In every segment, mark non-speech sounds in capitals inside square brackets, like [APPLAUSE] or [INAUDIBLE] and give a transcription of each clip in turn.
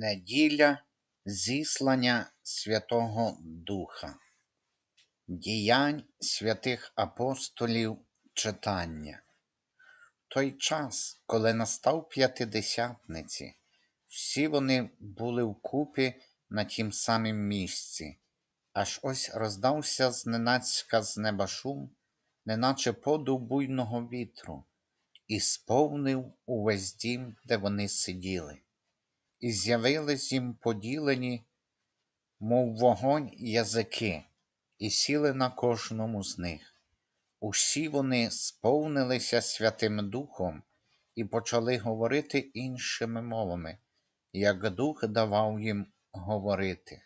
Неділя зіслання Святого Духа, діянь святих апостолів читання. Той час, коли настав п'ятидесятниці, всі вони були вкупі на тім самім місці, аж ось роздався зненацька з неба шум, неначе подув буйного вітру, і сповнив увесь дім, де вони сиділи і з'явились їм поділені, мов вогонь язики, і сіли на кожному з них. Усі вони сповнилися Святим Духом і почали говорити іншими мовами, як Дух давав їм говорити.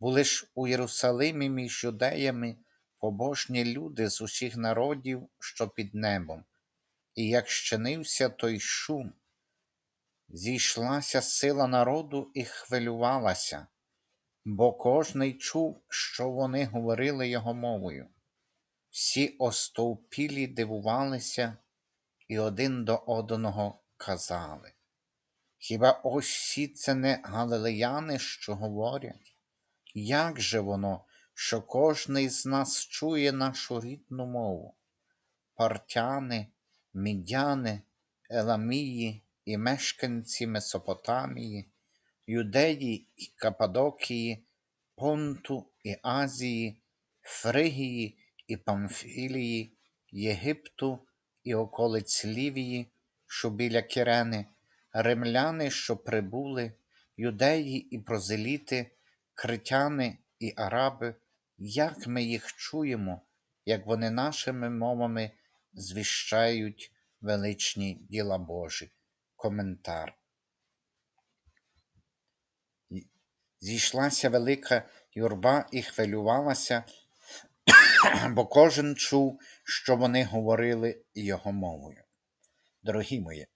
Були ж у Єрусалимі між юдеями побожні люди з усіх народів, що під небом, і як щинився той шум, зійшлася сила народу і хвилювалася, бо кожний чув, що вони говорили його мовою. Всі остовпілі дивувалися і один до одного казали. Хіба ось всі це не галилеяни, що говорять? Як же воно, що кожний з нас чує нашу рідну мову? Партяни, мідяни, еламії, і мешканці Месопотамії, Юдеї і Кападокії, Понту і Азії, Фригії і Памфілії, Єгипту і околиць Лівії, що біля Кирени, римляни, що прибули, юдеї і прозеліти, критяни і араби, як ми їх чуємо, як вони нашими мовами звіщають величні діла Божі коментар. Зійшлася велика юрба і хвилювалася, [COUGHS] бо кожен чув, що вони говорили його мовою. Дорогі мої,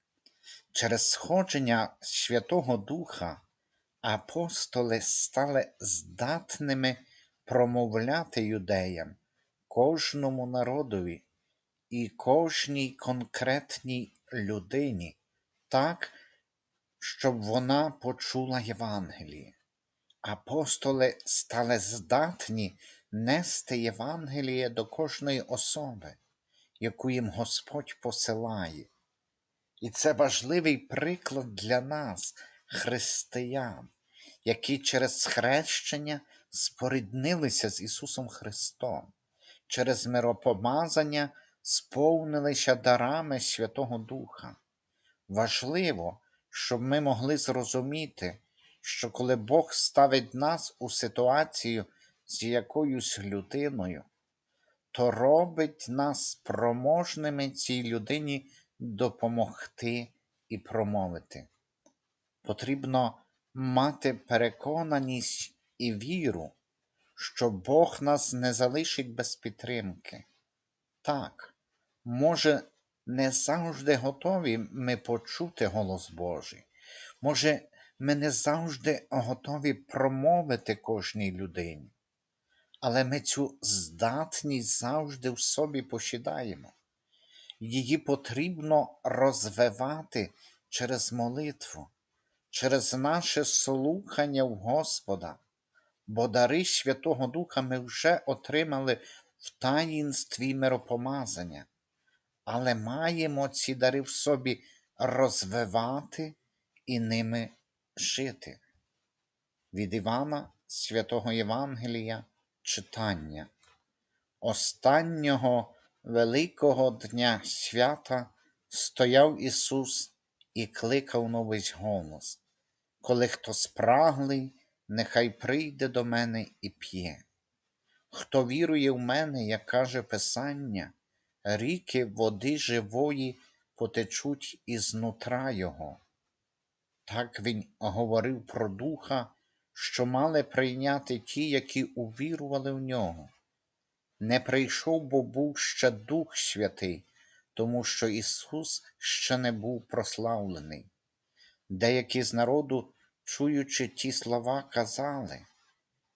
через сходження Святого Духа апостоли стали здатними промовляти юдеям, кожному народові і кожній конкретній людині так, щоб вона почула Євангеліє. Апостоли стали здатні нести Євангеліє до кожної особи, яку їм Господь посилає. І це важливий приклад для нас, християн, які через хрещення споріднилися з Ісусом Христом, через миропомазання сповнилися дарами Святого Духа. Важливо, щоб ми могли зрозуміти, що коли Бог ставить нас у ситуацію з якоюсь людиною, то робить нас спроможними цій людині допомогти і промовити. Потрібно мати переконаність і віру, що Бог нас не залишить без підтримки. Так, може, не завжди готові ми почути голос Божий. Може, ми не завжди готові промовити кожній людині, але ми цю здатність завжди в собі посідаємо. Її потрібно розвивати через молитву, через наше слухання в Господа, бо дари Святого Духа ми вже отримали в таїнстві миропомазання але маємо ці дари в собі розвивати і ними жити. Від Івана Святого Євангелія читання. Останнього Великого Дня свята стояв Ісус і кликав на весь голос. Коли хто спраглий, нехай прийде до мене і п'є. Хто вірує в мене, як каже Писання, ріки води живої потечуть із нутра Його. Так він говорив про Духа, що мали прийняти ті, які увірували в нього. Не прийшов, бо був ще Дух Святий, тому що Ісус ще не був прославлений. Деякі з народу, чуючи ті слова, казали,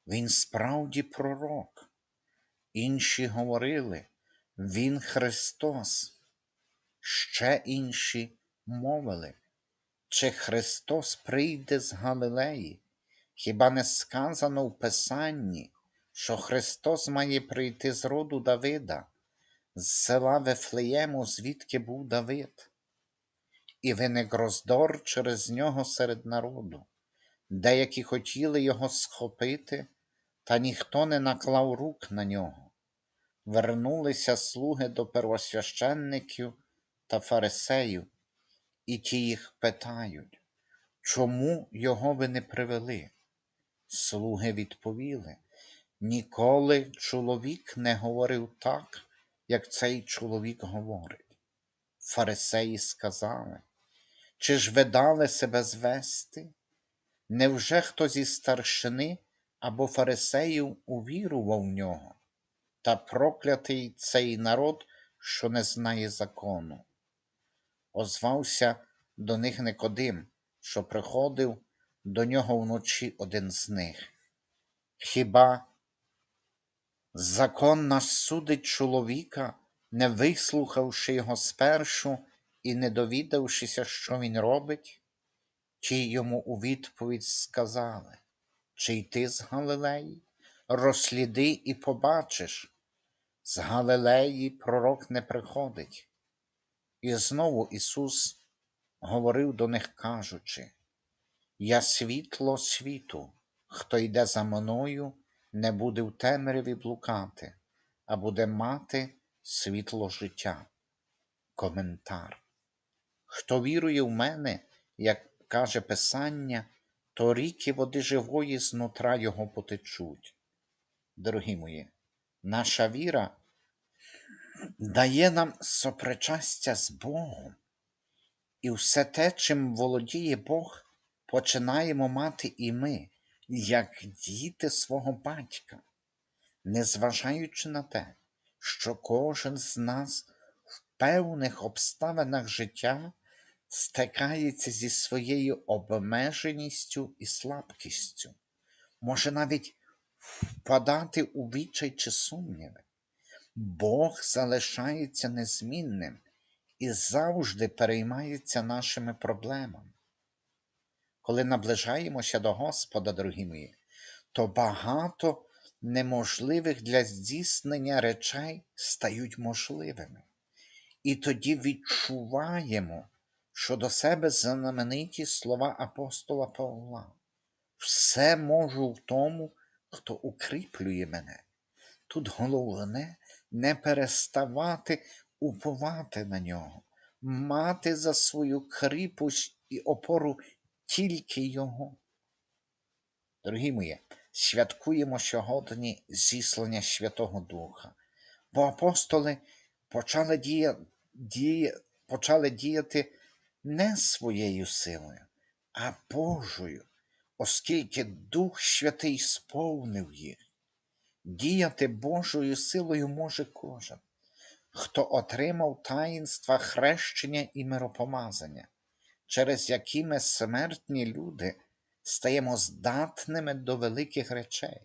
Він справді пророк. Інші говорили, він Христос. Ще інші мовили. чи Христос прийде з Галилеї? Хіба не сказано в Писанні, що Христос має прийти з роду Давида, з села Вифлеєму, звідки був Давид? І виник роздор через нього серед народу. Деякі хотіли його схопити, та ніхто не наклав рук на нього. Вернулися слуги до первосвященників та фарисеїв, і ті їх питають, чому його ви не привели? Слуги відповіли, ніколи чоловік не говорив так, як цей чоловік говорить. Фарисеї сказали, чи ж ви дали себе звести? Невже хто зі старшини або фарисеїв увірував в нього? Та проклятий цей народ, що не знає закону. Озвався до них Никодим, що приходив до нього вночі один з них. Хіба закон наш судить чоловіка, не вислухавши його спершу і не довідавшися, що він робить? Ті йому у відповідь сказали, чи йти з Галилеї? Розсліди і побачиш. З Галилеї пророк не приходить. І знову Ісус говорив до них, кажучи, Я світло світу, хто йде за мною, не буде в темряві блукати, а буде мати світло життя. Коментар. Хто вірує в мене, як каже Писання, то ріки води живої знутра його потечуть. Дорогі мої, наша віра дає нам сопричастя з Богом, і все те, чим володіє Бог, починаємо мати і ми, як діти свого батька, незважаючи на те, що кожен з нас в певних обставинах життя стикається зі своєю обмеженістю і слабкістю, може навіть впадати у відчай чи сумніви. Бог залишається незмінним і завжди переймається нашими проблемами. Коли наближаємося до Господа, дорогі мої, то багато неможливих для здійснення речей стають можливими. І тоді відчуваємо, що до себе знамениті слова апостола Павла. Все можу в тому, хто укріплює мене. Тут головне не переставати уповати на нього, мати за свою кріпость і опору тільки Його. Дорогі мої, святкуємо сьогодні зіслання Святого Духа, бо апостоли почали, дія, дія, почали діяти не своєю силою, а Божою, оскільки Дух Святий сповнив їх. Діяти Божою силою може кожен, хто отримав таїнства хрещення і миропомазання, через які ми смертні люди стаємо здатними до великих речей.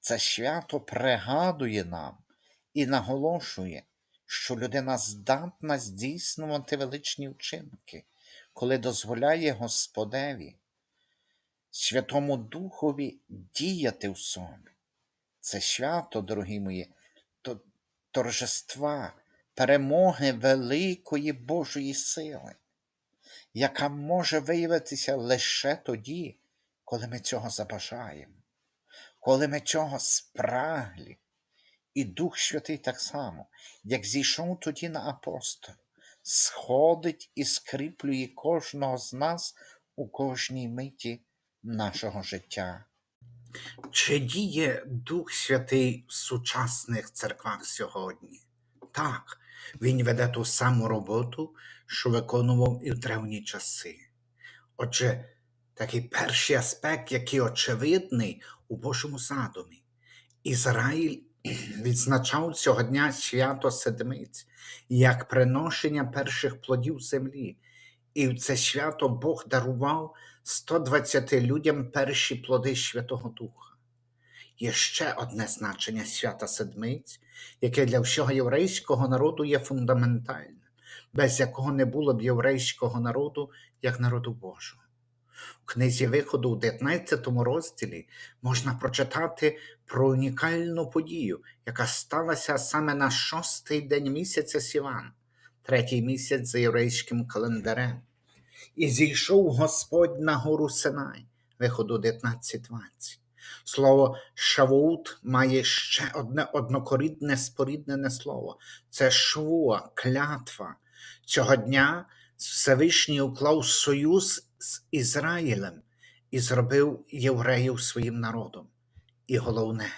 Це свято пригадує нам і наголошує, що людина здатна здійснювати величні вчинки, коли дозволяє Господеві, Святому Духові діяти в собі. Це свято, дорогі мої, то торжества, перемоги великої Божої сили, яка може виявитися лише тоді, коли ми цього забажаємо, коли ми цього спраглі. І Дух Святий так само, як зійшов тоді на апостолів, сходить і скріплює кожного з нас у кожній миті нашого життя. Чи діє Дух Святий в сучасних церквах сьогодні? Так, він веде ту саму роботу, що виконував і в древні часи. Отже, такий перший аспект, який очевидний у Божому задумі. Ізраїль [CLEARS THROAT] відзначав цього дня свято Седмиць як приношення перших плодів землі. І в це свято Бог дарував 120 людям перші плоди Святого Духа. Є ще одне значення свята Седмиць, яке для всього єврейського народу є фундаментальним, без якого не було б єврейського народу як народу Божого. У книзі виходу у 19 розділі можна прочитати про унікальну подію, яка сталася саме на шостий день місяця Сіван, третій місяць за єврейським календарем. І зійшов Господь на гору Синай, виходу 19.20. Слово Шавуут має ще одне однокорідне споріднене слово це швуа, клятва. Цього дня Всевишній уклав союз з Ізраїлем і зробив євреїв своїм народом. І головне,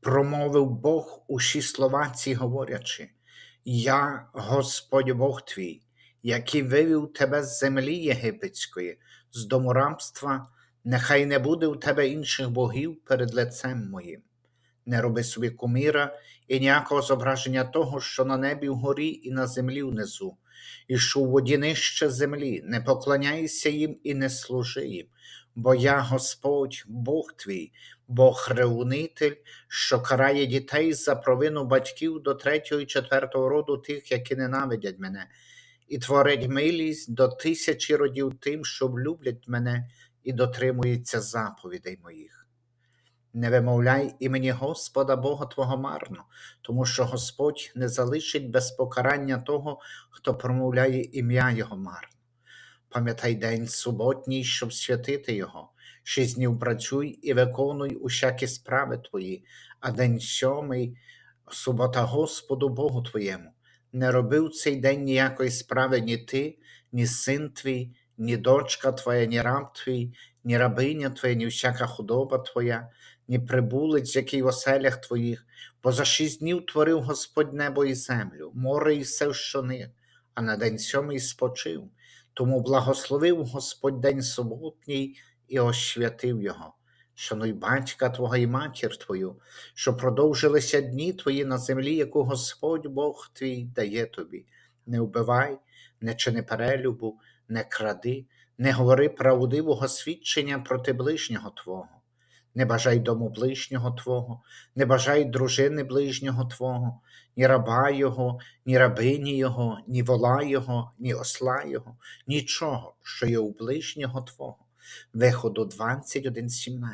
промовив Бог усі слова ці говорячи: Я, Господь Бог твій, який вивів тебе з землі єгипетської, з дому рабства, нехай не буде у тебе інших богів перед лицем моїм. Не роби собі куміра і ніякого зображення того, що на небі вгорі і на землі внизу, і що у воді нижче землі, не поклоняйся їм і не служи їм, бо я Господь, Бог твій, Бог ревнитель, що карає дітей за провину батьків до третього і четвертого роду тих, які ненавидять мене, і творить милість до тисячі родів тим, що люблять мене і дотримуються заповідей моїх. Не вимовляй імені Господа Бога Твого марно, тому що Господь не залишить без покарання того, хто промовляє ім'я Його марно. Пам'ятай день суботній, щоб святити Його. Шість днів працюй і виконуй усякі справи твої, а день сьомий субота Господу Богу твоєму. Не робив цей день ніякої справи ні ти, ні син твій, ні дочка твоя, ні раб твій, ні рабиня твоя, ні всяка худоба твоя, ні прибулець, який в оселях твоїх, бо за шість днів творив Господь небо і землю, море і все, що них, а на день сьомий спочив. Тому благословив Господь день суботній і освятив його. Шануй батька Твого і матір Твою, що продовжилися дні Твої на землі, яку Господь Бог твій дає тобі. Не вбивай, не чини перелюбу, не кради, не говори правдивого свідчення проти ближнього Твого. Не бажай дому ближнього Твого, не бажай дружини ближнього Твого, ні раба Його, ні рабині Його, ні вола Його, ні осла Його, нічого, що є у ближнього Твого. Виходу 21.17.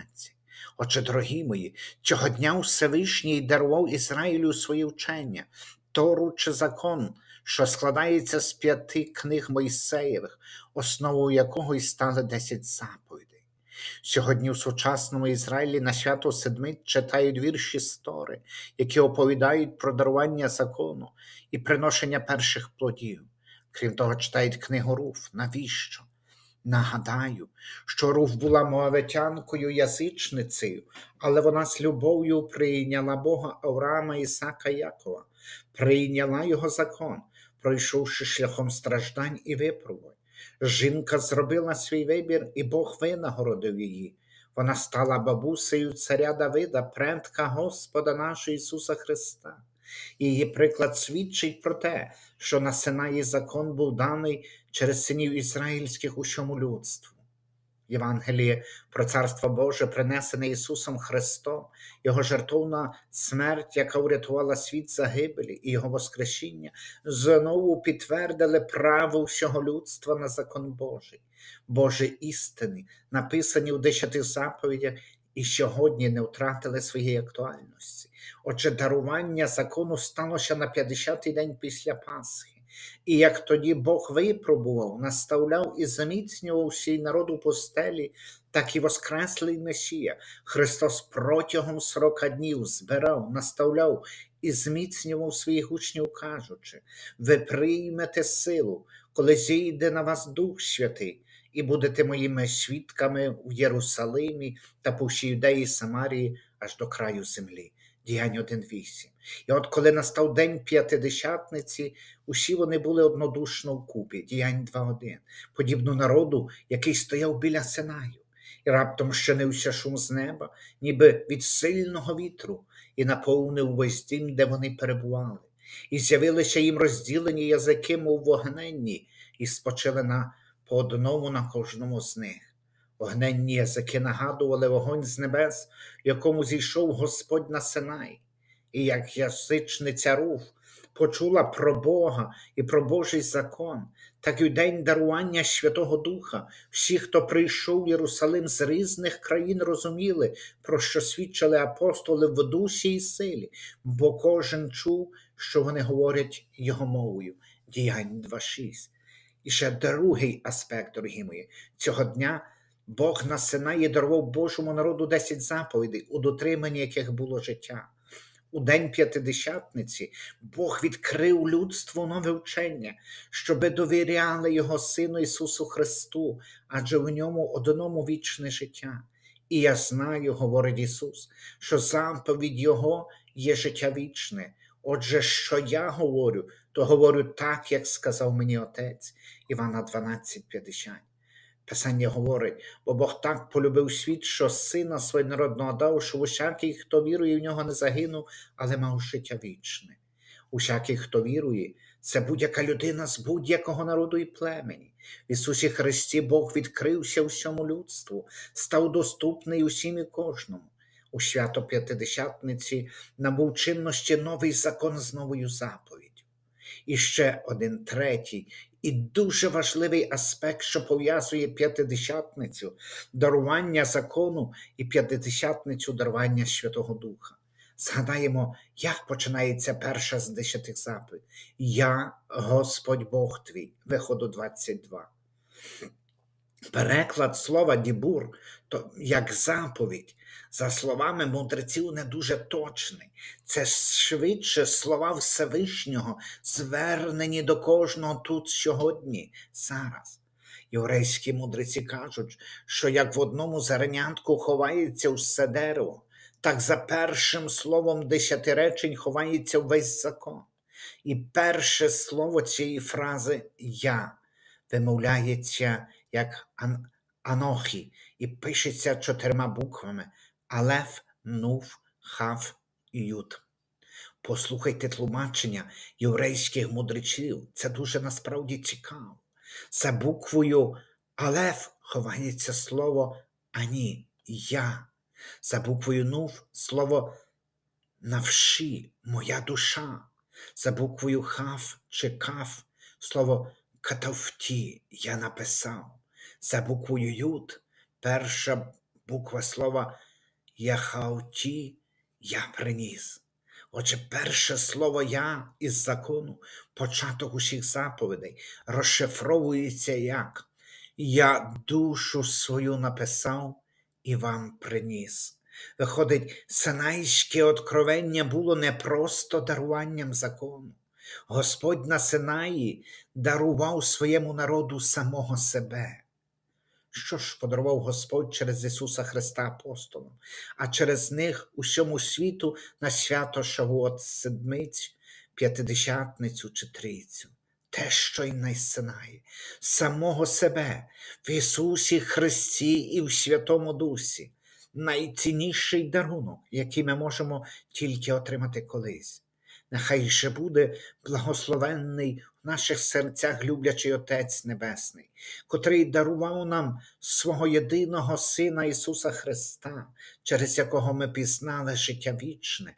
Отже, дорогі мої, цього дня Всевишній дарував Ізраїлю свої вчення, Тору чи закон, що складається з п'яти книг Мойсеєвих, основою якого і стали десять заповідей. Сьогодні в сучасному Ізраїлі на свято Седмит читають вірші стори, які оповідають про дарування закону і приношення перших плодів. Крім того, читають книгу Руф. Навіщо? Нагадаю, що Руф була моавитянкою язичницею, але вона з любов'ю прийняла Бога Авраама Ісака Якова, прийняла його закон, пройшовши шляхом страждань і випробувань. Жінка зробила свій вибір, і Бог винагородив її. Вона стала бабусею царя Давида, предка Господа нашого Ісуса Христа. Її приклад свідчить про те, що на Синаї закон був даний через синів ізраїльських усьому людству. Євангеліє про Царство Боже, принесене Ісусом Христом, Його жертовна смерть, яка врятувала світ загибелі, і Його Воскресіння, знову підтвердили право всього людства на закон Божий, Божі істини, написані у десяти заповідях, і сьогодні не втратили своєї актуальності. Отже, дарування закону сталося на 50-й день після Пасхи. І як тоді Бог випробував, наставляв і заміцнював всій народ у постелі, так і воскреслий Месія. Христос протягом сорока днів збирав, наставляв і зміцнював своїх учнів, кажучи: ви приймете силу, коли зійде на вас Дух Святий, і будете моїми свідками в Єрусалимі та по всій юдеї Самарії аж до краю землі. Діянь 1.8. І от коли настав день п'ятидесятниці, усі вони були однодушно вкупі, діянь 2.1, подібно народу, який стояв біля Синаю, і раптом щинився шум з неба, ніби від сильного вітру, і наповнив весь дім, де вони перебували. І з'явилися їм розділені язики, мов вогненні, і спочили на по одному на кожному з них. Вогненні язики нагадували вогонь з небес, в якому зійшов Господь на Синай, і як язичниця руф почула про Бога і про Божий закон, так і в день дарування Святого Духа. Всі, хто прийшов в Єрусалим з різних країн, розуміли, про що свідчили апостоли в дусі і силі, бо кожен чув, що вони говорять його мовою. Діянь 2.6. І ще другий аспект, дорогі мої, цього дня Бог на Синаї дарував Божому народу 10 заповідей, у дотриманні яких було життя. У день п'ятидесятниці Бог відкрив людству нове вчення, щоби довіряли Його Сину Ісусу Христу, адже в ньому одному вічне життя. І я знаю, говорить Ісус, що заповідь Його є життя вічне. Отже, що я говорю, то говорю так, як сказав мені Отець. Івана 12,50. Писання говорить, бо Бог так полюбив світ, що сина своєнародного дав, що усякий, хто вірує в нього, не загинув, але мав життя вічне. Усякий, хто вірує, це будь-яка людина з будь-якого народу і племені. В Ісусі Христі Бог відкрився всьому людству, став доступний усім і кожному. У свято П'ятидесятниці набув чинності новий закон з новою заповіддю. І ще один третій і дуже важливий аспект, що пов'язує п'ятидесятницю, дарування закону і п'ятидесятницю дарування Святого Духа. Згадаємо, як починається перша з десятих заповідей. Я Господь Бог твій, виходу 22. Переклад слова дібур, то як заповідь, за словами мудреців, не дуже точний. Це швидше слова Всевишнього, звернені до кожного тут сьогодні, зараз. Єврейські мудреці кажуть, що як в одному зернятку ховається все дерево, так за першим словом десяти речень ховається весь закон. І перше слово цієї фрази я вимовляється як ан- анохі і пишеться чотирма буквами Алеф, Нув, Хав і Ют. Послухайте тлумачення єврейських мудреців. Це дуже насправді цікаво. За буквою Алеф ховається слово Ані, я. За буквою Нув слово навші, моя душа. За буквою Хав чи Каф слово катавті я написав. За буквою Ют перша буква слова Яхауті я приніс. Отже, перше слово я із закону, початок усіх заповідей, розшифровується як Я душу свою написав і вам приніс. Виходить, Синайське откровення було не просто даруванням закону. Господь на Синаї дарував своєму народу самого себе. Що ж подарував Господь через Ісуса Христа апостолам, а через них усьому світу на свято Шавуот Седмиць, П'ятидесятницю чи Трійцю. Те, що й найсинає, самого себе в Ісусі Христі і в Святому Дусі, найцінніший дарунок, який ми можемо тільки отримати колись. Нехай же буде благословенний наших серцях люблячий Отець Небесний, котрий дарував нам свого єдиного Сина Ісуса Христа, через якого ми пізнали життя вічне,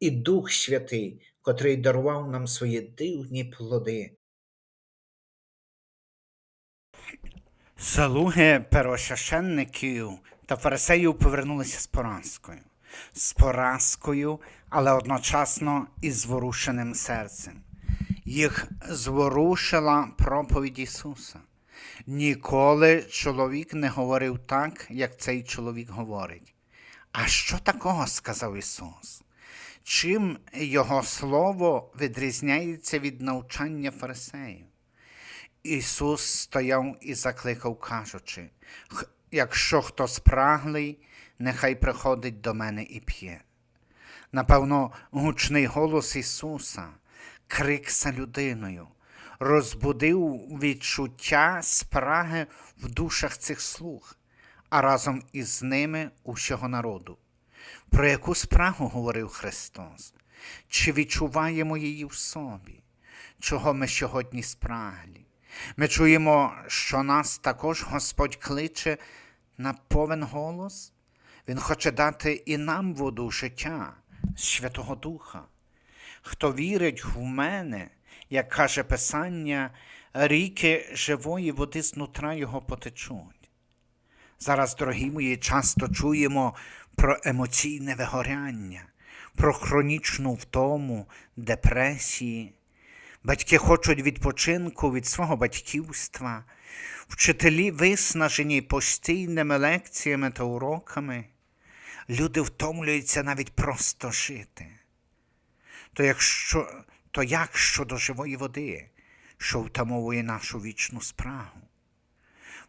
і Дух Святий, котрий дарував нам свої дивні плоди. Слуги первосвященників та фарисеїв повернулися з поразкою. З поразкою, але одночасно із зворушеним серцем. Їх зворушила проповідь Ісуса. Ніколи чоловік не говорив так, як цей чоловік говорить. А що такого? сказав Ісус. Чим Його слово відрізняється від навчання фарисеїв? Ісус стояв і закликав, кажучи: якщо хто спраглий, нехай приходить до мене і п'є. Напевно, гучний голос Ісуса, крик за людиною, розбудив відчуття спраги в душах цих слуг, а разом із ними усього народу. Про яку спрагу говорив Христос? Чи відчуваємо її в собі? Чого ми сьогодні спраглі? Ми чуємо, що нас також Господь кличе на повен голос. Він хоче дати і нам воду життя, Святого Духа. Хто вірить в мене, як каже Писання, ріки живої води знутра його потечуть. Зараз, дорогі мої, часто чуємо про емоційне вигоряння, про хронічну втому, депресії. Батьки хочуть відпочинку від свого батьківства, вчителі виснажені постійними лекціями та уроками. Люди втомлюються навіть просто жити. То, якщо, то як щодо живої води, що втамовує нашу вічну спрагу?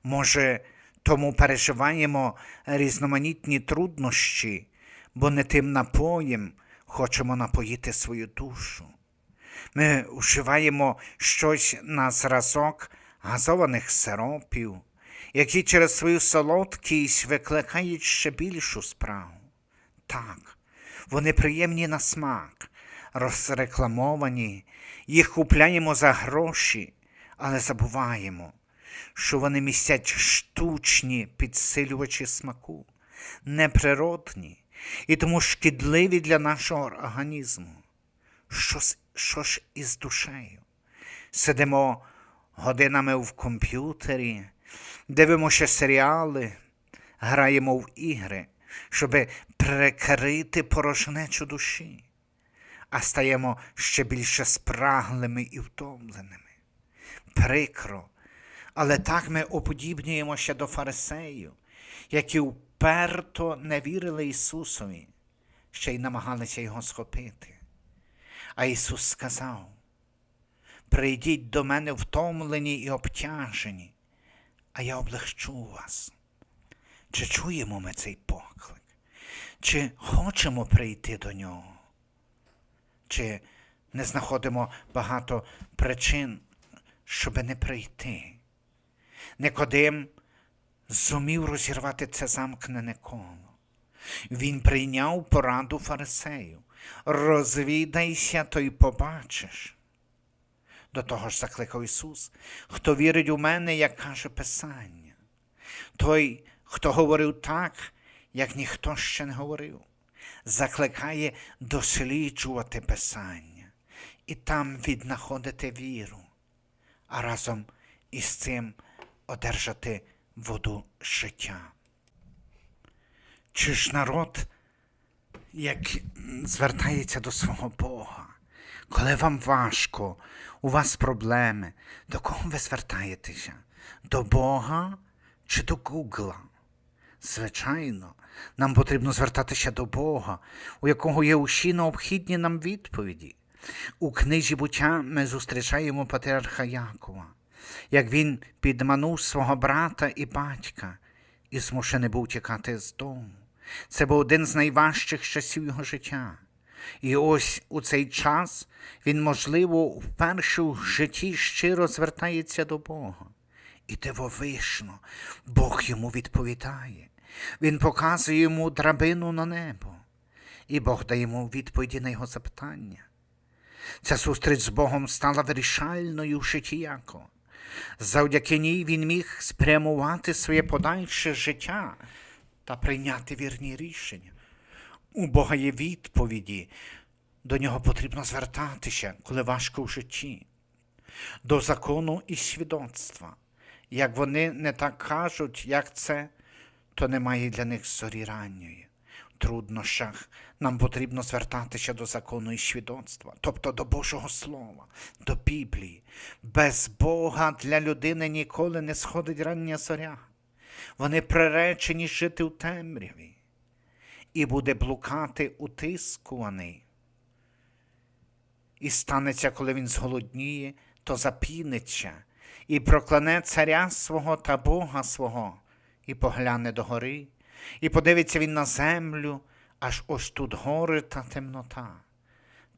Може, тому переживаємо різноманітні труднощі, бо не тим напоєм хочемо напоїти свою душу. Ми вживаємо щось на зразок газованих сиропів, які через свою солодкість викликають ще більшу справу. Так, вони приємні на смак, розрекламовані, їх купляємо за гроші, але забуваємо, що вони містять штучні підсилювачі смаку, неприродні і тому шкідливі для нашого організму. Що, що ж із душею? Сидимо годинами в комп'ютері, дивимося серіали, граємо в ігри, щоб прикрити порожнечу душі, а стаємо ще більше спраглими і втомленими. Прикро, але так ми уподібнюємося до фарисеїв, які вперто не вірили Ісусові, ще й намагалися його схопити. А Ісус сказав: Прийдіть до мене втомлені і обтяжені, а я облегчу вас. Чи чуємо ми цей поклик? Чи хочемо прийти до нього? Чи не знаходимо багато причин, щоб не прийти? Никодим зумів розірвати це замкнене коло. Він прийняв пораду фарисею. Розвідайся, то й побачиш. До того ж закликав Ісус, хто вірить у мене, як каже Писання. Той, хто говорив так, як ніхто ще не говорив, закликає досліджувати Писання і там віднаходити віру, а разом із цим одержати воду життя. Чи ж народ, як звертається до свого Бога, коли вам важко, у вас проблеми, до кого ви звертаєтеся? До Бога чи до Гугла? Звичайно, нам потрібно звертатися до Бога, у якого є усі необхідні нам відповіді. У книзі буття ми зустрічаємо патріарха Якова, як він підманув свого брата і батька і змушений був тікати з дому. Це був один з найважчих часів його життя. І ось у цей час він, можливо, вперше в житті щиро звертається до Бога. І дивовишно, Бог йому відповідає. Він показує йому драбину на небо, і Бог дає йому відповіді на його запитання. Ця зустріч з Богом стала вирішальною в житті Якова. Завдяки ній він міг спрямувати своє подальше життя та прийняти вірні рішення. У Бога є відповіді, до нього потрібно звертатися, коли важко в житті, до закону і свідоцтва. Як вони не так кажуть, як це, то немає для них зорі ранньої. Труднощах нам потрібно звертатися до закону і свідоцтва, тобто до Божого Слова, до Біблії. Без Бога для людини ніколи не сходить рання зоря. Вони приречені жити в темряві і буде блукати утискуваний. І станеться, коли він зголодніє, то запіниться, і прокляне царя свого та Бога свого, і погляне до гори, і подивиться він на землю, аж ось тут гори та темнота,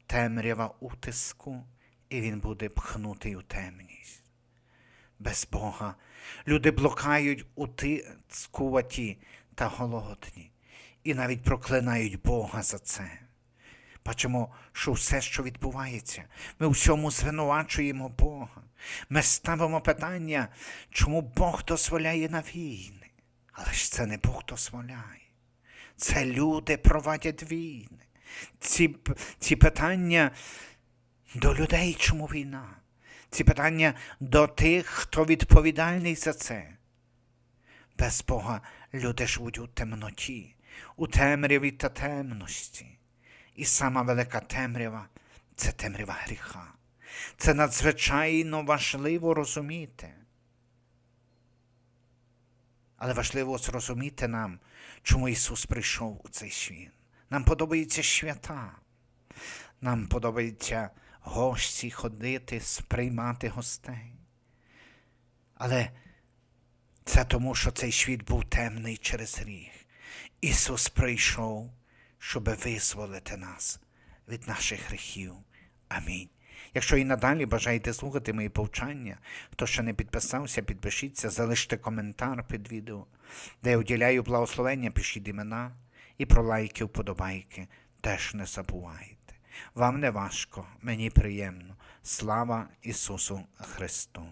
темрява утиску, і він буде пхнутий у темність. Без Бога люди блукають утискуваті та голодні, і навіть проклинають Бога за це. Бачимо, що все, що відбувається, ми у всьому звинувачуємо Бога. Ми ставимо питання, чому Бог дозволяє на війни. Але ж це не Бог дозволяє. Це люди проводять війни. Ці, ці питання до людей, чому війна? Ці питання до тих, хто відповідальний за це. Без Бога люди живуть у темноті, у темряві та темності. І сама велика темрява це темрява гріха. Це надзвичайно важливо розуміти. Але важливо зрозуміти нам, чому Ісус прийшов у цей світ. Нам подобаються свята. Нам подобається гості ходити, сприймати гостей. Але це тому, що цей світ був темний через гріх. Ісус прийшов, щоб визволити нас від наших гріхів. Амінь. Якщо і надалі бажаєте слухати мої повчання, хто ще не підписався, підпишіться, залиште коментар під відео, де я уділяю благословення, пишіть імена і про лайки, вподобайки теж не забувайте. Вам не важко, мені приємно. Слава Ісусу Христу!